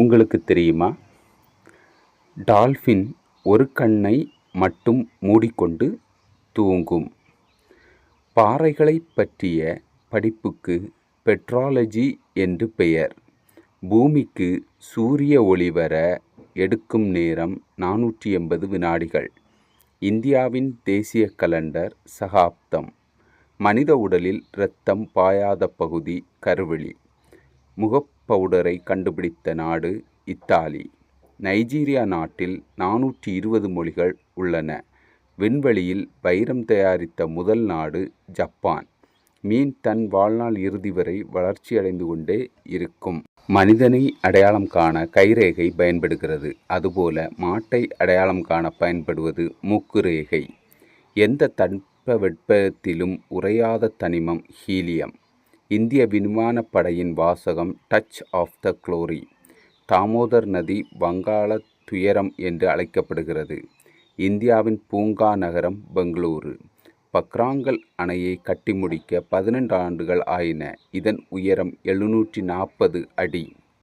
உங்களுக்கு தெரியுமா? டால்ஃபின் ஒரு கண்ணை மட்டும் மூடிக்கொண்டு தூங்கும். பாறைகளைப் பற்றிய படிப்புக்கு பெட்ராலஜி என்று பெயர். பூமிக்கு சூரிய ஒளி வர எடுக்கும் நேரம் நானூற்றி எண்பது வினாடிகள். இந்தியாவின் தேசிய கலண்டர் சகாப்தம். மனித உடலில் இரத்தம் பாயாத பகுதி கருவெளி முகப்பவுடரை கண்டுபிடித்த நாடு இத்தாலி. நைஜீரியா நாட்டில் நானூற்றி இருபது மொழிகள் உள்ளன. விண்வெளியில் வைரம் தயாரித்த முதல் நாடு ஜப்பான். மீன் தன் வாழ்நாள் இறுதி வரை வளர்ச்சியடைந்து கொண்டே இருக்கும். மனிதனை அடையாளம் காண கைரேகை பயன்படுகிறது. அதுபோல மாட்டை அடையாளம் காண பயன்படுவது மூக்கு ரேகை எந்த தட்பவெட்பத்திலும் உறையாத தனிமம் ஹீலியம். இந்திய விமானப்படையின் வாசகம் touch of the glory Damodar நதி வங்காள துயரம் என்று அழைக்கப்படுகிறது. இந்தியாவின் பூங்கா நகரம் பெங்களூரு. பக்ராங்கல் அணையை கட்டி முடிக்க பதினெண்டு ஆண்டுகள் ஆயின. இதன் உயரம் எழுநூற்றி நாற்பது அடி.